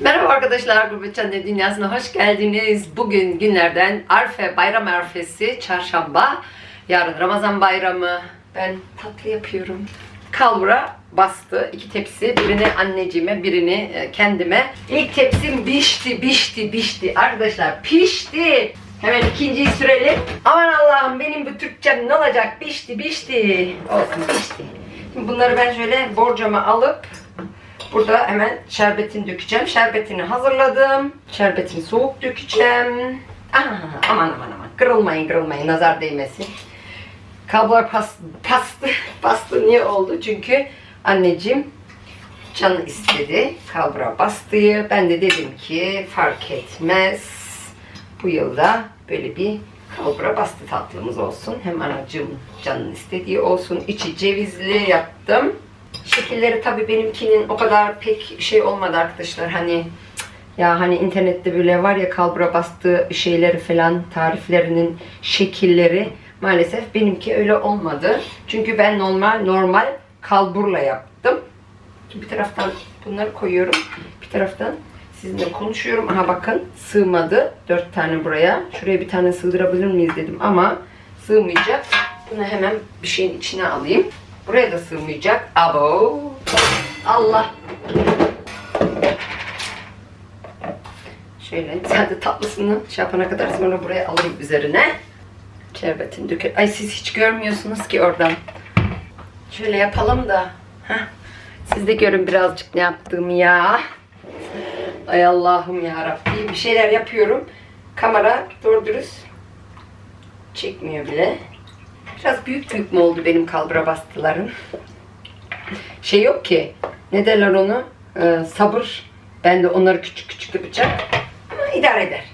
Merhaba arkadaşlar, Gurbet Anne Dünyası'na hoş geldiniz. Bugün günlerden Arfe, bayram arfesi, çarşamba. Yarın Ramazan bayramı. Ben tatlı yapıyorum. Kalbura bastı iki tepsi. Birini anneciğime, birini e, kendime. İlk tepsim pişti, pişti, pişti. Arkadaşlar pişti. Hemen ikinciyi sürelim. Aman Allah'ım benim bu Türkçem ne olacak? Pişti, pişti. Olsun pişti. Şimdi bunları ben şöyle borcama alıp Burada hemen şerbetini dökeceğim. Şerbetini hazırladım. Şerbetini soğuk dökeceğim. Aa, aman aman aman. Kırılmayın kırılmayın. Nazar değmesin. Kablar pas, pastı. Pastı niye oldu? Çünkü anneciğim canı istedi. Kalbura bastığı. Ben de dedim ki fark etmez. Bu yılda böyle bir kalbura bastı tatlımız olsun. Hem anacığım canın istediği olsun. İçi cevizli yaptım. Şekilleri tabii benimkinin o kadar pek şey olmadı arkadaşlar. Hani ya hani internette böyle var ya kalbura bastığı şeyleri falan tariflerinin şekilleri maalesef benimki öyle olmadı. Çünkü ben normal normal kalburla yaptım. Bir taraftan bunları koyuyorum. Bir taraftan sizinle konuşuyorum. Aha bakın sığmadı. Dört tane buraya. Şuraya bir tane sığdırabilir miyiz dedim ama sığmayacak. Bunu hemen bir şeyin içine alayım. Buraya da sığmayacak. Abo. Allah. Şöyle sen tatlısını şey yapana kadar sonra buraya alayım üzerine. Şerbetini döker. Ay siz hiç görmüyorsunuz ki oradan. Şöyle yapalım da. Heh. Siz de görün birazcık ne yaptığımı ya. Ay Allah'ım ya Rabbi. Bir şeyler yapıyorum. Kamera doğru dürüst çekmiyor bile. Biraz büyük büyük mü oldu benim kalbura bastılarım? Şey yok ki. Ne derler onu? Ee, sabır. Ben de onları küçük küçük yapacağım. Ama idare eder.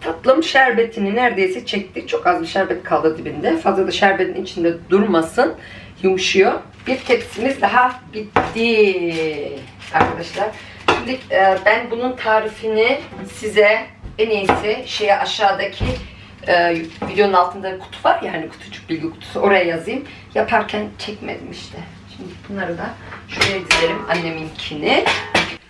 Tatlım şerbetini neredeyse çekti. Çok az bir şerbet kaldı dibinde. Fazla da şerbetin içinde durmasın. Yumuşuyor. Bir tepsimiz daha bitti. Arkadaşlar. Şimdi e, ben bunun tarifini size en iyisi şeye aşağıdaki e, videonun altında kutu var ya hani kutucuk bilgi kutusu oraya yazayım. Yaparken çekmedim işte. Şimdi bunları da şuraya dizelim anneminkini.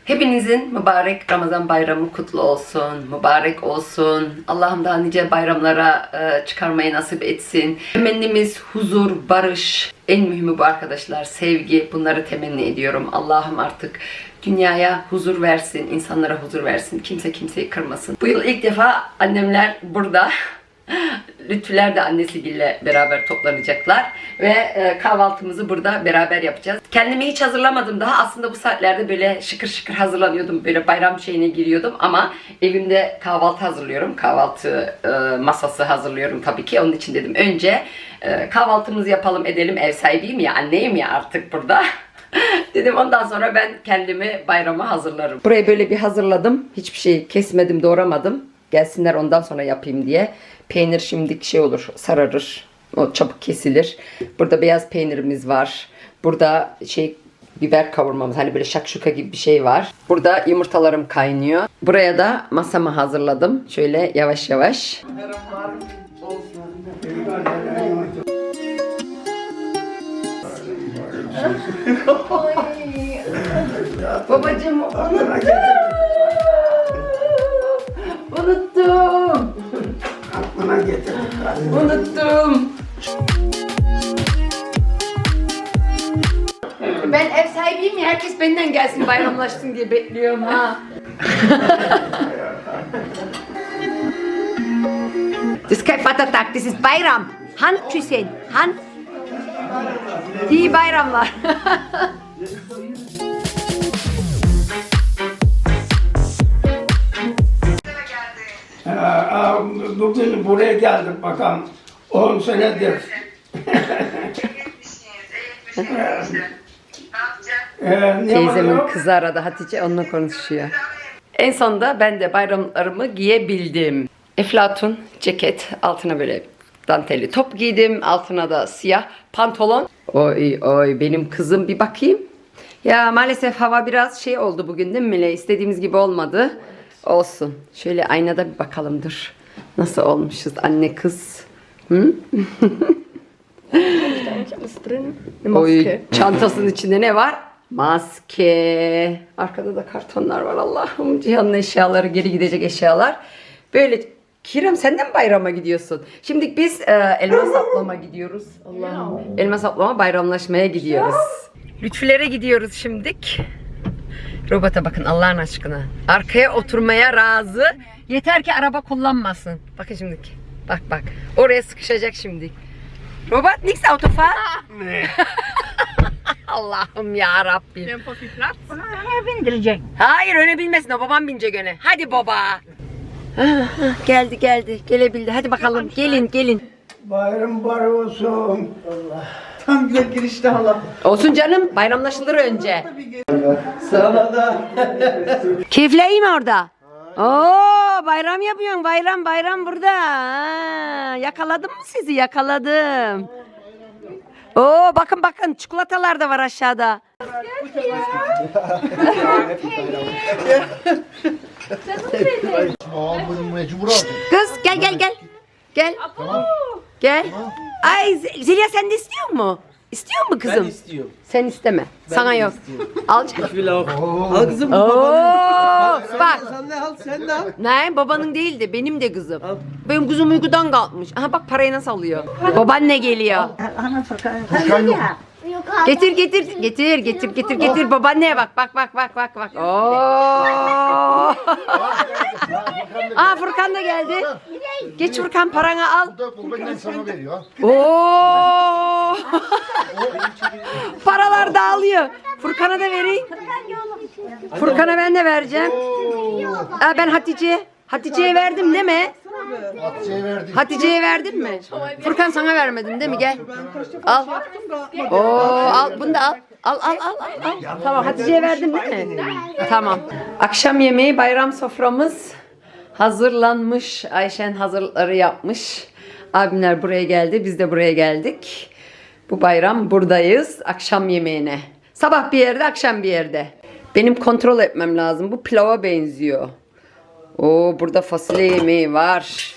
Hepinizin mübarek Ramazan bayramı kutlu olsun, mübarek olsun. Allah'ım daha nice bayramlara e, çıkarmayı nasip etsin. Temennimiz huzur, barış. En mühimi bu arkadaşlar sevgi. Bunları temenni ediyorum. Allah'ım artık dünyaya huzur versin, insanlara huzur versin. Kimse kimseyi kırmasın. Bu yıl ilk defa annemler burada. Lütfüler de annesiyle beraber toplanacaklar ve e, kahvaltımızı burada beraber yapacağız. Kendimi hiç hazırlamadım daha. Aslında bu saatlerde böyle şıkır şıkır hazırlanıyordum. Böyle bayram şeyine giriyordum ama evimde kahvaltı hazırlıyorum. Kahvaltı e, masası hazırlıyorum tabii ki. Onun için dedim önce e, kahvaltımızı yapalım edelim. Ev sahibiyim ya, anneyim ya artık burada. Dedim ondan sonra ben kendimi bayrama hazırlarım. Burayı böyle bir hazırladım. Hiçbir şey kesmedim, doğramadım. Gelsinler ondan sonra yapayım diye. Peynir şimdilik şey olur, sararır. O çabuk kesilir. Burada beyaz peynirimiz var. Burada şey biber kavurmamız hani böyle şakşuka gibi bir şey var. Burada yumurtalarım kaynıyor. Buraya da masamı hazırladım. Şöyle yavaş yavaş. Babacım unuttum. Unuttum. Aklına getirdik. Unuttum. Ben ev sahibiyim ya herkes benden gelsin bayramlaşsın diye bekliyorum ha. Das ist kein Vatertag, das ist Bayram. Hand küssen, Hand. İyi bayramlar. Bugün buraya geldim bakalım. 10 senedir. Ee, Teyzemin kızı aradı Hatice onunla konuşuyor. En sonunda ben de bayramlarımı giyebildim. Eflatun ceket altına böyle dantelli top giydim. Altına da siyah pantolon. Oy oy benim kızım bir bakayım. Ya maalesef hava biraz şey oldu bugün değil mi Mile? İstediğimiz gibi olmadı. Olsun. Şöyle aynada bir bakalım dur. Nasıl olmuşuz anne kız. Hı? Oy çantasının içinde ne var? maske. Arkada da kartonlar var Allah'ım. Cihan'ın eşyaları, geri gidecek eşyalar. Böyle Kirem sen de mi bayrama gidiyorsun? Şimdi biz e, elmas aplama gidiyoruz. Allah'ım. Elmas aplama bayramlaşmaya gidiyoruz. Lütfülere gidiyoruz şimdik. Robota bakın Allah'ın aşkına. Arkaya oturmaya razı. Yeter ki araba kullanmasın. Bakın şimdi. Bak bak. Oraya sıkışacak şimdi. Robot nichts Autofahren? Nee. Allah'ım ya Rabbim. Platz. bindirecek. Hayır öne binmesin o babam binecek öne. Hadi baba. Ah, ah, geldi geldi gelebildi. Hadi bakalım gelin gelin. Bayram var olsun. Tam güzel girişte hala. Olsun canım bayramlaşılır önce. Sana da. Keyifleyim orada. Oo bayram yapıyorsun bayram bayram burada. Ha, yakaladım mı sizi yakaladım. Oo bakın bakın çikolatalar da var aşağıda. Aa, bunu mecbur aldım. Kız gel gel gel. Gel. Gel. Ay Z- Zeliha sen de istiyor mu? İstiyor mu kızım? Ben istiyorum. Sen isteme. Sana de yok. istiyorum. Alacak. Auch. Al kızım bu Oo, babanın. bak. Sen de al sen de al. Nein babanın değil de benim de kızım. Al. Benim kızım uykudan kalkmış. Aha bak parayı nasıl alıyor. Babaanne geliyor. Ana Furkan. Furkan yok. Getir getir getir getir getir getir babaanneye bak bak bak bak bak bak. Oo. Aa Furkan da geldi. Geç Furkan paranı al. Bu da bu benden sana veriyor. ha. Oo. Paralar dağılıyor. Furkan'a da vereyim. Furkan'a ben de vereceğim. Aa, ben Hatice'ye. Hatice'ye verdim değil mi? Hatice'ye verdik. Hatice'ye verdin mi? Furkan sana vermedim değil mi? Gel. Al. Oo, al bunu da al. Al al al al. al. Tamam Hatice'ye verdin değil mi? Tamam. Akşam yemeği bayram soframız hazırlanmış. Ayşen hazırlıkları yapmış. Abimler buraya geldi. Biz de buraya geldik. Bu bayram buradayız. Akşam yemeğine. Sabah bir yerde, akşam bir yerde. Benim kontrol etmem lazım. Bu pilava benziyor. Oo burada fasulye yemeği var.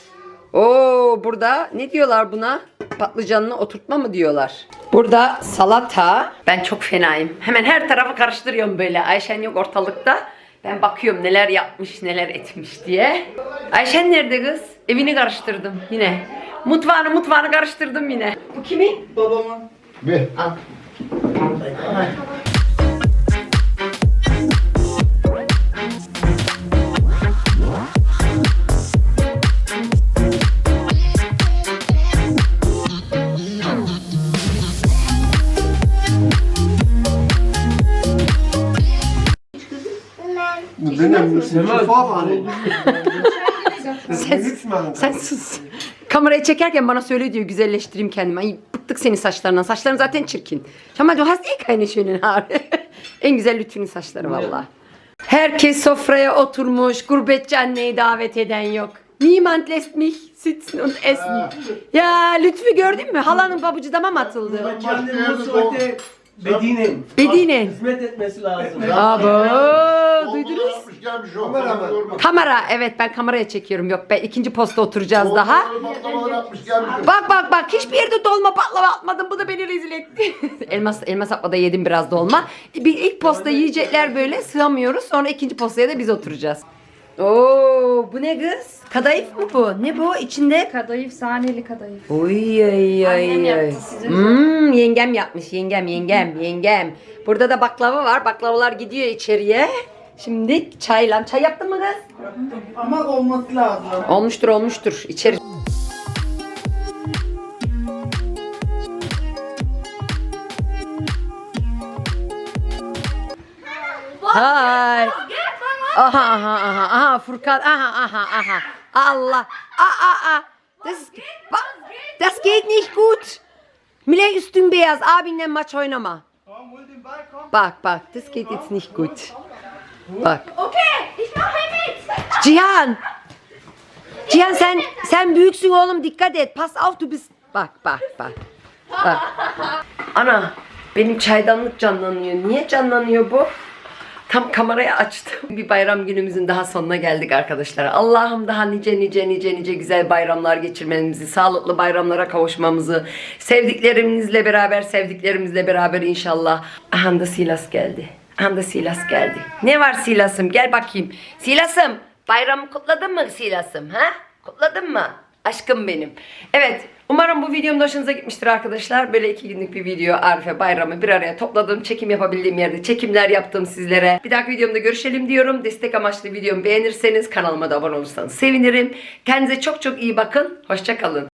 Oo burada ne diyorlar buna? Patlıcanlı oturtma mı diyorlar? Burada salata. Ben çok fenayım. Hemen her tarafı karıştırıyorum böyle. Ayşen yok ortalıkta. Ben bakıyorum neler yapmış, neler etmiş diye. Ayşen nerede kız? Evini karıştırdım yine. Mutfağını mutfağını karıştırdım yine. Bu kimin? Babama. Ver. Al. Benim Sen, sen sus. Kamerayı çekerken bana söyle diyor güzelleştireyim kendimi. Ay bıktık senin saçlarından. Saçların zaten çirkin. Ama du hast eh keine schönen Haare. en güzel Lütfü'nün saçları valla. Herkes sofraya oturmuş. Gurbetçi anneyi davet eden yok. Niemand lässt mich sitzen und essen. Ya Lütfü gördün mü? Halanın pabucu dama atıldı? Heute bedienen. Bedienen. Hizmet etmesi lazım. Abo duydunuz? Yapmış gelmiş o. Kameraman. Kamera evet ben kameraya çekiyorum. Yok ben ikinci posta oturacağız daha. Yapmış gelmiş. Bak bak bak hiçbir yerde dolma patlama atmadım. Bu da beni rezil etti. elmas elmas atmada yedim biraz dolma. Bir ilk posta yiyecekler böyle sığamıyoruz. Sonra ikinci postaya da biz oturacağız. Oo bu ne kız? Kadayıf mı bu? Ne bu içinde? Kadayıf, saneli kadayıf. Oy ay ay Annem ay. yaptı size. Hmm, yengem yapmış yengem yengem yengem. Burada da baklava var. Baklavalar gidiyor içeriye. Şimdi çayla. Çay yaptın mı kız? Ama olması lazım. Olmuştur olmuştur. İçeri. Hay. Aha aha aha aha Furkan aha aha aha. Allah. Ah ah ah. Das Das geht nicht gut. Millet üstün beyaz. Abinle maç oynama. Bak bak. Das geht jetzt nicht gut. Bak. Okay, ich mache mit. Cihan. Cihan sen sen büyüksün oğlum dikkat et. Pass auf du bist. Bak bak bak. Bak. Ana benim çaydanlık canlanıyor. Niye canlanıyor bu? Tam kamerayı açtım. Bir bayram günümüzün daha sonuna geldik arkadaşlar. Allah'ım daha nice nice nice nice güzel bayramlar geçirmemizi, sağlıklı bayramlara kavuşmamızı, sevdiklerimizle beraber, sevdiklerimizle beraber inşallah. Aha da Silas geldi. Aha da Silas geldi. Ne var Silas'ım? Gel bakayım. Silas'ım, bayramı kutladın mı Silas'ım? Ha? Kutladın mı? Aşkım benim. Evet. Umarım bu videom da hoşunuza gitmiştir arkadaşlar. Böyle iki günlük bir video Arife bayramı bir araya topladım. Çekim yapabildiğim yerde çekimler yaptım sizlere. Bir dahaki videomda görüşelim diyorum. Destek amaçlı videomu beğenirseniz kanalıma da abone olursanız sevinirim. Kendinize çok çok iyi bakın. Hoşçakalın.